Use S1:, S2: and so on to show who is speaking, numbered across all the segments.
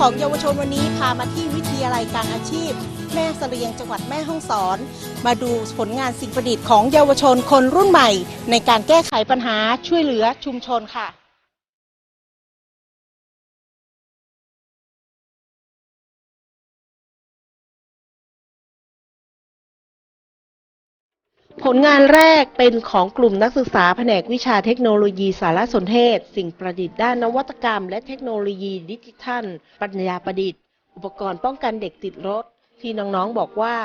S1: ของเยาวชนวันนี้พามาที่วิทยาลัยการอาชีพ แม่เสรียงจังหวัดแม่ฮ่องสอน มาดูผลงานสิ่งประดิษฐ์ของเยาวชนคนรุ่นใหม่ ในการแก้ไขปัญหาช่วยเหลือชุมชนค่ะ ลงานแรกเป็นของกลุ่มนักศึกษาแผนกวิชาเทคโนโลยีสารสนเทศ สิ่งประดิษฐ์ด้านนวัตกรรม และเทคโนโลยีดิจิทัล ปัญญาประดิษฐ์ อุปกรณ์ป้องกันเด็กติดรถ ที่น้องๆบอกว่า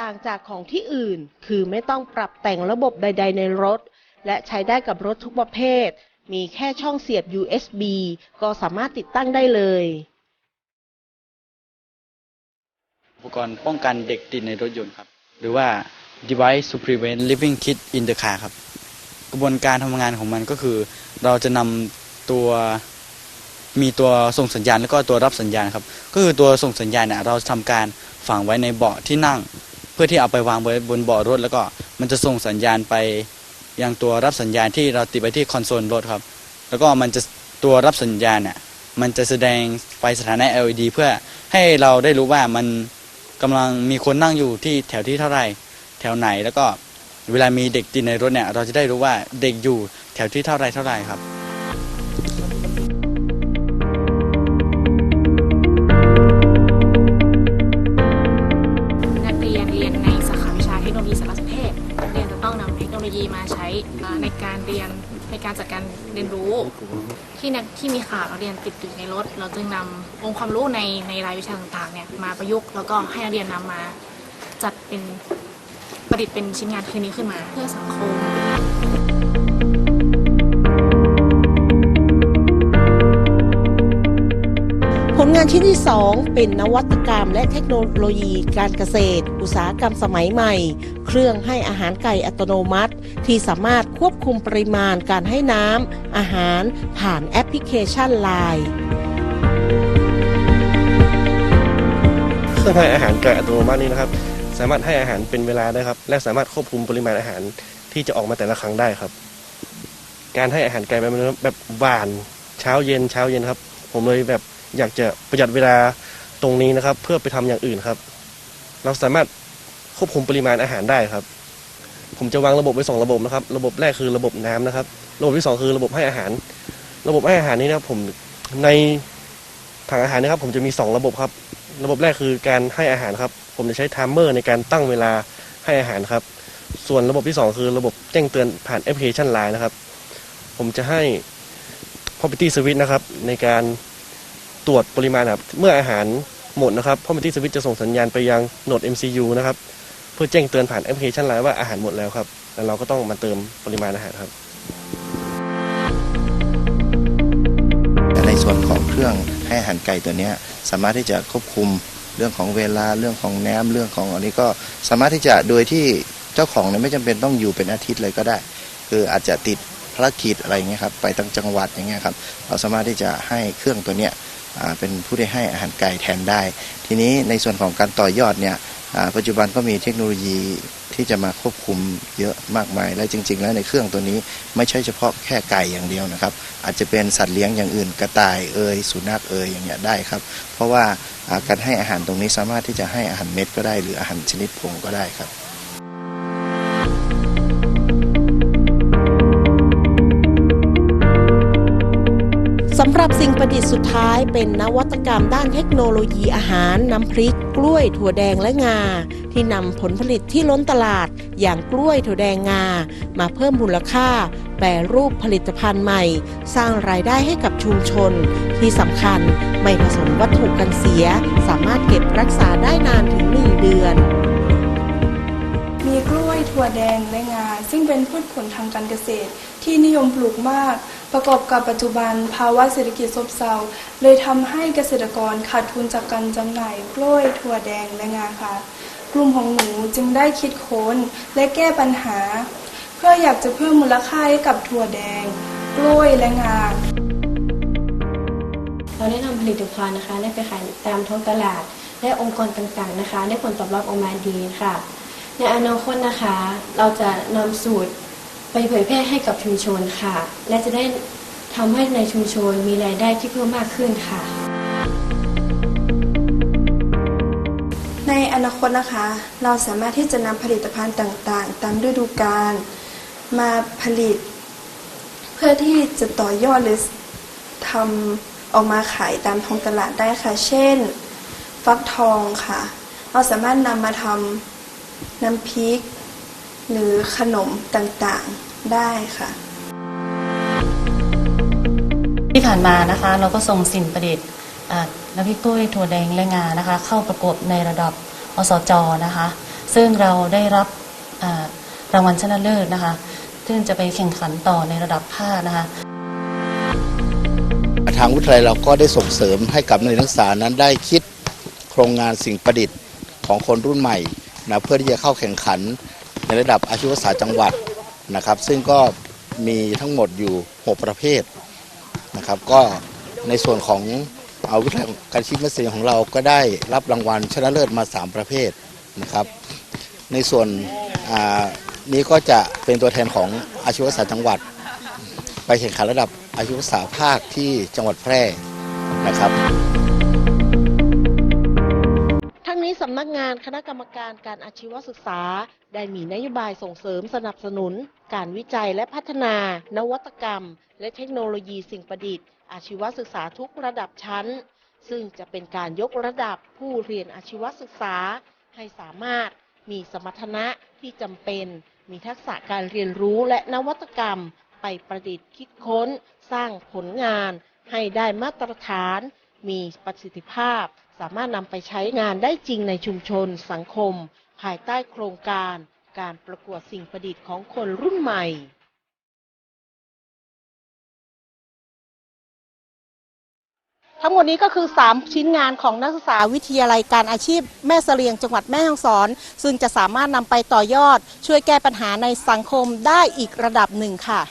S1: ต่างจากของที่อื่น คือไม่ต้องปรับแต่งระบบใด ๆ ในรถ และใช้ได้กับรถทุกประเภท มีแค่ช่องเสียบ USB ก็สามารถติดตั้งได้เลย
S2: อุปกรณ์ป้องกันเด็กติดในรถยนต์ครับ หรือว่า device to prevent living kids in the car ครับ กระบวนการทำงานของมันก็คือ เราจะนำตัวมีตัวส่งสัญญาณแล้วก็ตัวรับสัญญาณครับ ก็คือตัวส่งสัญญาณเนี่ยเราทำการฝังไว้ในเบาะที่นั่ง เพื่อที่เอาไปวางไว้บนเบาะรถ แล้วก็มันจะส่งสัญญาณไปยังตัวรับสัญญาณที่เราติดไว้ที่คอนโซลรถครับ แล้วก็มันจะตัวรับสัญญาณเนี่ยมันจะแสดงไฟสถานะ LED เพื่อให้เราได้รู้ว่ามันกำลังมีคนนั่งอยู่ที่แถวที่เท่าไหร่ แถวไหน แล้วก็เวลามีเด็กติดในรถเนี่ย เราจะได้รู้ว่าเด็กอยู่แถวที่เท่าไรเท่าไรครับ
S3: นักเรียนเรียนในสาขาวิชาเทคโนโลยีสารสนเทศนักเรียนจะต้องนำเทคโนโลยีมาใช้ในการเรียนในการจัดการเรียนรู้ ที่นักที่มีข่าวนักเรียนติดอยู่ในรถ เราจึงนำองค์ความรู้ในในรายวิชาต่างๆเนี่ยมาประยุกต์แล้วก็ให้นักเรียนนำมาจัดเป็น ประดิษฐ์เป็นชิ้นงานคืนนี้ขึ้นมาเพื่อสังคม
S1: ผลงานชิ้นที่ 2 เป็นนวัตกรรมและเทคโนโลยีการเกษตร อุตสาหกรรมสมัยใหม่ เครื่องให้อาหารไก่อัตโนมัติ ที่สามารถควบคุมปริมาณการให้น้ำอาหารผ่านแอปพลิเคชัน Line
S4: เครื่องให้อาหารไก่อัตโนมัตินี้นะครับ สามารถให้อาหารเป็นเวลาได้ครับ และสามารถควบคุมปริมาณอาหารที่จะออกมาแต่ละครั้งได้ครับ การให้อาหารไก่แบบแบบหวานเช้าเย็นเช้าเย็นครับ ผมเลยแบบอยากจะประหยัดเวลาตรงนี้นะครับ เพื่อไปทำอย่างอื่นครับ เราสามารถควบคุมปริมาณอาหารได้ครับ ผมจะวางระบบไว้สองระบบนะครับ ระบบแรกคือระบบน้ำนะครับ ระบบที่สองคือระบบให้อาหาร ระบบให้อาหารนี้นะครับผมในถังอาหารนะครับ ผมจะมีสองระบบครับ ระบบแรกคือการให้อาหารครับ ผมจะใช้ไทม์เมอร์ในการตั้งเวลาให้อาหารครับ ส่วนระบบที่สองคือระบบแจ้งเตือนผ่านแอปพลิเคชัน Line นะครับ ผมจะให้ Property Switch นะครับ ในการตรวจปริมาณครับ เมื่ออาหารหมดนะครับ Property Switch จะส่งสัญญาณไปยังโหนด MCU นะครับ เพื่อแจ้งเตือนผ่านแอปพลิเคชัน Line ว่าอาหารหมดแล้วครับ แล้วเราก็ต้องมาเติมปริมาณอาหารครับ
S5: ในส่วนของเครื่องให้อาหารไก่ตัวนี้สามารถที่จะควบคุม เรื่องของเวลาเรื่องของแนมเรื่องของอันนี้ก็สามารถที่จะโดยที่เจ้าของเนี่ยไม่จำเป็นต้องอยู่เป็นอาทิตย์เลยก็ได้ คืออาจจะติดภารกิจอะไรเงี้ยครับไปต่างจังหวัดอย่างเงี้ยครับเราสามารถที่จะให้เครื่องตัวเนี้ยเป็นผู้ได้ให้อาหารไก่แทนได้ ทีนี้ในส่วนของการต่อยอดเนี่ย ปัจจุบันก็มีเทคโนโลยีที่จะมาควบคุมเยอะมากมาย และจริง ๆ แล้วในเครื่องตัวนี้ไม่ใช่เฉพาะแค่ไก่อย่างเดียวนะครับ อาจจะเป็นสัตว์เลี้ยงอย่างอื่นกระต่ายเอยสุนัขเอยอย่างเงี้ยได้ครับ เพราะว่าอ่าการให้อาหารตรงนี้สามารถที่จะให้อาหารเม็ดก็ได้ หรืออาหารชนิดผงก็ได้ครับ
S1: สำหรับสิ่งประดิษฐ์สุดท้ายเป็นนวัตกรรมด้านเทคโนโลยีอาหารน้ำพริก กล้วยถั่วแดงและงา ที่นำผลผลิตที่ล้นตลาด อย่างกล้วยถั่วแดงงา มาเพิ่มมูลค่า แปรรูปผลิตภัณฑ์ใหม่ สร้างรายได้ให้กับชุมชน ที่สำคัญไม่ผสมวัตถุกันเสีย สามารถเก็บรักษาได้นานถึง 1 เดือน
S6: มีกล้วยถั่วแดงและงา ซึ่งเป็นพืชผลทางการเกษตรที่นิยมปลูกมาก ประกอบกับปัจจุบันภาวะเศรษฐกิจซบเซาเลยทำให้เกษตรกรขาดทุนจากการจำหน่ายกล้วยถั่วแดงและงาค่ะ กลุ่มของหนูจึงได้คิดค้นและแก้ปัญหา เพื่ออยากจะเพิ่มมูลค่าให้กับถั่วแดง กล้วยและงา
S7: เราได้นำผลิตภัณฑ์นะคะได้ไปขายตามท้องตลาด และองค์กรต่างๆนะคะ ได้ผลตอบรับออกมาดีค่ะ ในอนาคตนะคะ เราจะนำสูตร ไปเผยแพร่ให้กับชุมชนค่ะ และจะได้ทำให้ในชุมชนมีรายได้ที่เพิ่มมากขึ้นค่ะ
S8: ในอนาคตนะคะ เราสามารถที่จะนำผลิตภัณฑ์ต่างๆ ตามฤดูกาลมาผลิต เพื่อที่จะต่อยอดหรือทำออกมาขายตามท้องตลาดได้ค่ะ เช่น ฟักทองค่ะ เราสามารถนำมาทำน้ำพริก หรือขนมต่างๆได้ค่ะ
S9: ที่ผ่านมานะคะเราก็ส่งสิ่งประดิษฐ์อ่าน้ำพริกกล้วยถั่วแดงและงานะคะ เข้าประกวดในระดับอสจนะคะ ซึ่งเราได้รับอ่ารางวัลชนะเลิศนะคะ ซึ่งจะไปแข่งขันต่อในระดับภาคนะคะ
S10: ทางวิทยาลัยเราก็ได้ส่งเสริมให้กับนักเรียนนักศึกษานั้นได้คิดโครงงานสิ่งประดิษฐ์ของคนรุ่นใหม่นะเพื่อที่จะเข้าแข่งขัน ในระดับอาชีวศึกษาจังหวัดนะครับ ซึ่งก็มีทั้งหมดอยู่ 6 ประเภทนะครับ ก็ในส่วนของเอาวิทยาการชีพม่เสรีของเราก็ได้รับรางวัลชนะเลิศมา 3 ประเภทนะครับ ในส่วนนี้ก็จะเป็นตัวแทนของอาชีวศึกษาจังหวัด ไปแข่งขันระดับอาชีวศึกษาภาคที่จังหวัดแพร่นะครับา
S1: นคณะกรรมการการอาชีวศึกษา ได้มีนโยบายส่งเสริมสนับสนุน การวิจัยและพัฒนา นวัตกรรม และเทคโนโลยีสิ่งประดิษฐ์ อาชีวศึกษาทุกระดับชั้น ซึ่งจะเป็นการยกระดับผู้เรียนอาชีวศึกษา ให้สามารถมีสมรรถนะที่จำเป็น มีทักษะการเรียนรู้และนวัตกรรม ไปประดิษฐ์คิดค้น สร้างผลงาน ให้ได้มาตรฐาน มีประสิทธิภาพ สามารถนำไปใช้งานได้จริงในชุมชน สังคม ภายใต้โครงการ การประกวดสิ่งประดิษฐ์ของคนรุ่นใหม่ทั้งหมดนี้ก็คือ 3 ชิ้นงานของนักศึกษาวิทยาลัยการอาชีพแม่เสลียงจังหวัดแม่ฮ่องสอน ซึ่งจะสามารถนำไปต่อยอด ช่วยแก้ปัญหาในสังคมได้อีกระดับหนึ่งค่ะ